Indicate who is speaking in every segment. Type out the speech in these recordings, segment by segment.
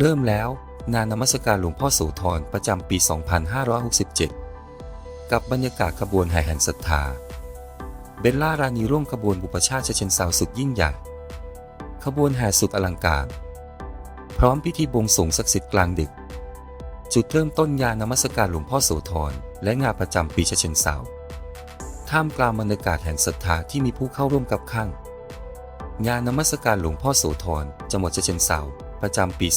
Speaker 1: เริ่มแล้วงานนมัสการหลวงพ่อโสธรประจำปี 2567 กับบรรยากาศขบวนแห่แห่งศรัทธา เบลล่ารานีร่วมขบวนบุปชาติเชนซาวสุดยิ่งใหญ่ ขบวนแห่สุดอลังการ พร้อมพิธีบวงสรวงศักดิ์สิทธิ์กลางดึก จุดเริ่มต้นงานนมัสการหลวงพ่อโสธรและงานประจำปีเชนซาวท่ามกลางบรรยากาศแห่งศรัทธาที่มีผู้เข้าร่วมกับข้าง งานนมัสการหลวงพ่อโสธรจังหวัดเชิงเทรา ประจำปี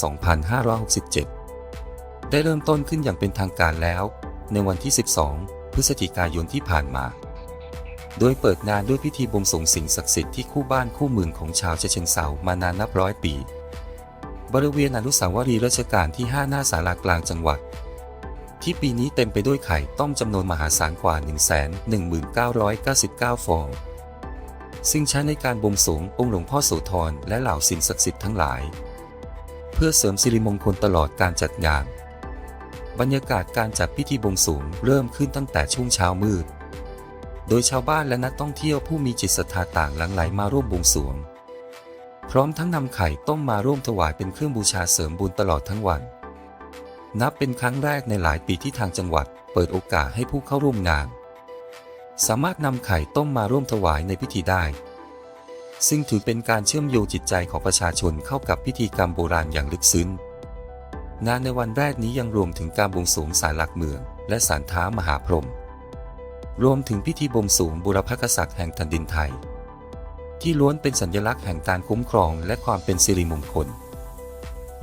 Speaker 1: 2567 ได้เริ่มต้นขึ้นอย่างเป็นทางการแล้ว ในวันที่ 12 พฤศจิกายนที่ผ่านมา โดยเปิดงานด้วยพิธีบวงสรวงสิ่งศักดิ์สิทธิ์ที่คู่บ้านคู่เมืองของชาวฉะเชงเทรามานานนับร้อยปี บริเวณอนุสาวรีย์รัชกาลที่ 5 หน้าศาลากลางจังหวัด ที่ปีนี้เต็มไปด้วยไข่ต้มจำนวนมหาศาลกว่า 11999ฟองซึ่งใช้ในการบวงสรงองค์หลวงพ่อโสธรและเหล่าสิ่งศักดิ์สิทธิ์ทั้งหลาย พื่อเสริมสิริมงคลตลอดการจัดงาน บรรยากาศการจัดพิธีบวงสรวงเริ่มขึ้นตั้งแต่ช่วงเช้ามืด โดยชาวบ้านและนักท่องเที่ยวผู้มีจิตศรัทธาต่างหลั่งไหลมาร่วมบวงสรวง พร้อมทั้งนำไข่ต้มมาร่วมถวายเป็นเครื่องบูชาเสริมบุญตลอดทั้งวัน นับเป็นครั้งแรกในหลายปีที่ทางจังหวัด เปิดโอกาสให้ผู้เข้าร่วมงาน สามารถนำไข่ต้มมาร่วมถวายในพิธีได้ ซึ่งถือเป็นการเชื่อมโยงจิตใจของประชาชนเข้ากับพิธีกรรมโบราณอย่างลึกซึ้งงานในวันแรกนี้ยังรวมถึงการบวงสรวงศาลหลักเมือง และศาลท้ามหาพรหมรวมถึงพิธีบวงสรวงบุรพกษัตริย์แห่งแผ่นดินไทย ที่ล้วนเป็นสัญลักษณ์แห่งการคุ้มครองและความเป็นสิริมงคล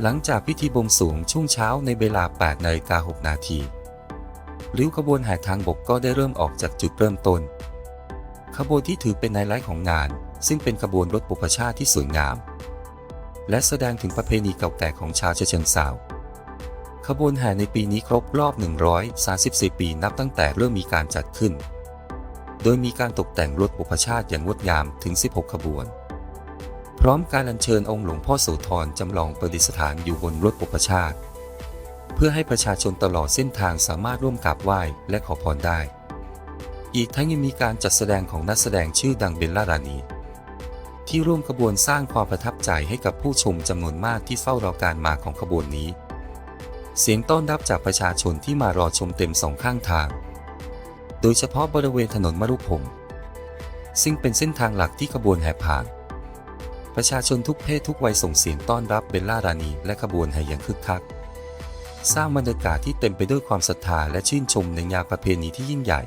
Speaker 1: หลังจากพิธีบวงสรวงช่วงเช้าในเวลา8นาฬิกา6นาทีริ้วขบวนแห่ทางบกก็ได้เริ่มออกจากจุดเริ่มต้น ขบวนที่ถือเป็นไฮไลท์ของงาน ซึ่งเป็นขบวนรถบุพชาติที่สวยงาม และแสดงถึงประเพณีเก่าแก่ของชาวเชิงเซาขบวนแห่ในปีนี้ครบรอบ 134 ปีนับตั้งแต่เริ่มมีการจัดขึ้น โดยมีการตกแต่งรถบุพชาติอย่างงดงามถึง 16 ขบวน พร้อมการอัญเชิญองค์หลวงพ่อโสธรจำลองประดิษฐานอยู่บนรถบุพชาติ เพื่อให้ประชาชนตลอดเส้นทางสามารถร่วมกราบไหว้และขอพรได้ อีกทั้งยังมีการจัดแสดงของนักแสดงชื่อดังเบลล่ารานี ที่ร่วมขบวนสร้างความประทับใจให้กับผู้ชมจำนวนมากที่เฝ้ารอการมาของขบวนนี้ เสียงต้อนรับจากประชาชนที่มารอชมเต็มสองข้างทาง โดยเฉพาะบริเวณถนนมรุพงศ์ซึ่งเป็นเส้นทางหลักที่ขบวนแห่ผ่าน ประชาชนทุกเพศทุกวัยส่งเสียงต้อนรับเบลล่ารานีและขบวนแห่อย่างคึกคัก สร้างบรรยากาศที่เต็มไปด้วยความศรัทธาและชื่นชมในงานประเพณีที่ยิ่งใหญ่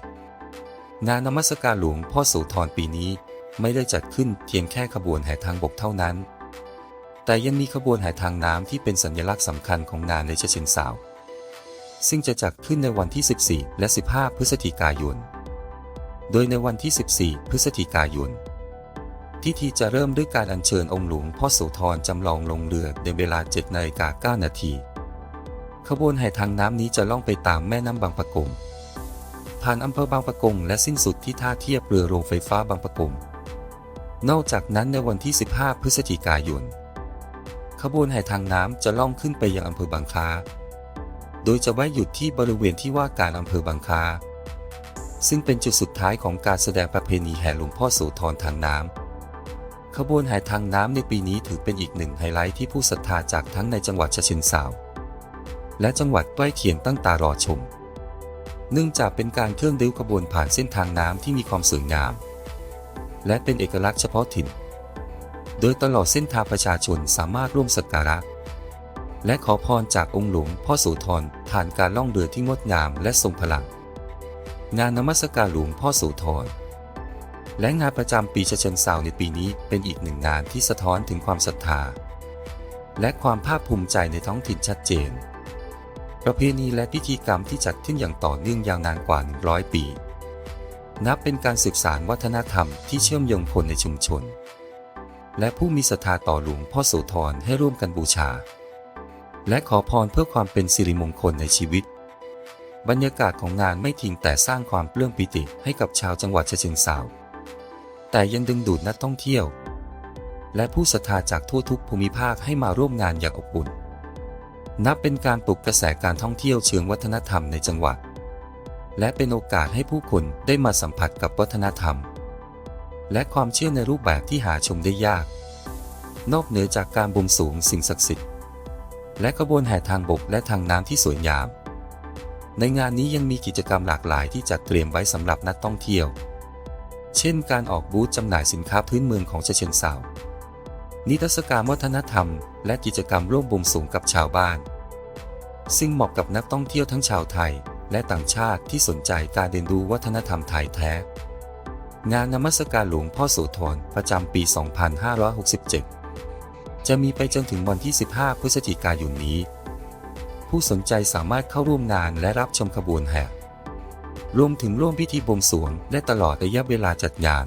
Speaker 1: งานนมัสการหลวงพ่อโสธรปีนี้ ไม่ได้จัดขึ้นเพียงแค่ขบวนแห่ทางบกเท่านั้น แต่ยังมีขบวนแห่ทางน้ำที่เป็นสัญลักษณ์สำคัญของงานในเชเชนซาว ซึ่งจะจัดขึ้นในวันที่ 14 และ 15 พฤศจิกายน โดยในวันที่ 14 พฤศจิกายนพิธีจะเริ่มด้วยการอัญเชิญองค์หลวงพ่อโสธรจำลองลงเรือในเวลา7นาฬิกา9นาที ขบวนแห่ทางน้ำนี้จะล่องไปตามแม่น้ำบางปะกงผ่านอำเภอบางปะกงและสิ้นสุดที่ท่าเทียบเรือโรงไฟฟ้าบางปะกง นอกจากนั้นในวันที่ 15 พฤศจิกายน ขบวนแห่ทางน้ำจะล่องขึ้นไปยังอำเภอบางคล้าโดยจะแวะหยุดที่บริเวณที่ว่าการอำเภอบางคล้าซึ่งเป็นจุดสุดท้ายของการแสดงประเพณีแห่หลวงพ่อโสธรทางน้ำ ขบวนแห่ทางน้ำในปีนี้ถือเป็นอีกหนึ่งไฮไลท์ที่ผู้ศรัทธาจากทั้งในจังหวัดฉะเชิงเทราและจังหวัดใกล้เคียงตั้งตารอชม เนื่องจากเป็นการเคลื่อนริ้วขบวนผ่านเส้นทางน้ำที่มีความสวยงาม และเป็นเอกลักษณ์เฉพาะถิ่น โดยตลอดเส้นทางประชาชนสามารถร่วมสักการะ และขอพรจากองค์หลวงพ่อโสธรผ่านการล่องเรือที่งดงามและทรงพลัง งานนมัสการหลวงพ่อโสธรและงานประจำปีฉะเชิงเซาในปีนี้เป็นอีกหนึ่งงานที่สะท้อนถึงความศรัทธา และความภาคภูมิใจในท้องถิ่นชัดเจน ประเพณีและพิธีกรรมที่จัดขึ้นอย่างต่อเนื่องยาวนานกว่า 100 ปี นับเป็นการสืบสานวัฒนธรรมที่เชื่อมโยงคนในชุมชน และผู้มีศรัทธาต่อหลวงพ่อโสธรให้ร่วมกันบูชา และขอพรเพื่อความเป็นสิริมงคลในชีวิต บรรยากาศของงานไม่ทิ้งแต่สร้างความปลื้มปิติให้กับชาวจังหวัดเชิงเทราแต่ยังดึงดูดนักท่องเที่ยว และผู้ศรัทธาจากทั่วทุกภูมิภาคให้มาร่วมงานอย่างอบอุ่น นับเป็นการปลุกกระแสการท่องเที่ยวเชิงวัฒนธรรมในจังหวัด และเป็นโอกาสให้ผู้คนได้มาสัมผัสกับวัฒนธรรม และความเชื่อในรูปแบบที่หาชมได้ยาก นอกเหนือจากการบวงสรวงสิ่งศักดิ์สิทธิ์ และขบวนแห่ทางบกและทางน้ำที่สวยงาม ในงานนี้ยังมีกิจกรรมหลากหลายที่จัดเตรียมไว้สำหรับนักท่องเที่ยว เช่น การออกบูธจำหน่ายสินค้าพื้นเมืองของฉะเชิงเทรานิทรรศการวัฒนธรรม และกิจกรรมร่วมบวงสรวงกับชาวบ้าน ซึ่งเหมาะกับนักท่องเที่ยวทั้งชาวไทย และต่างชาติที่สนใจการเรียนรู้วัฒนธรรมไทยแท้ งานนมัสการหลวงพ่อโสธรประจำปี 2567 จะมีไปจนถึงวันที่ 15 พฤศจิกายนนี้ ผู้สนใจสามารถเข้าร่วมงานและรับชมขบวนแห่รวมถึงร่วมพิธีบวงสรวง และตลอดระยะเวลาจัดงาน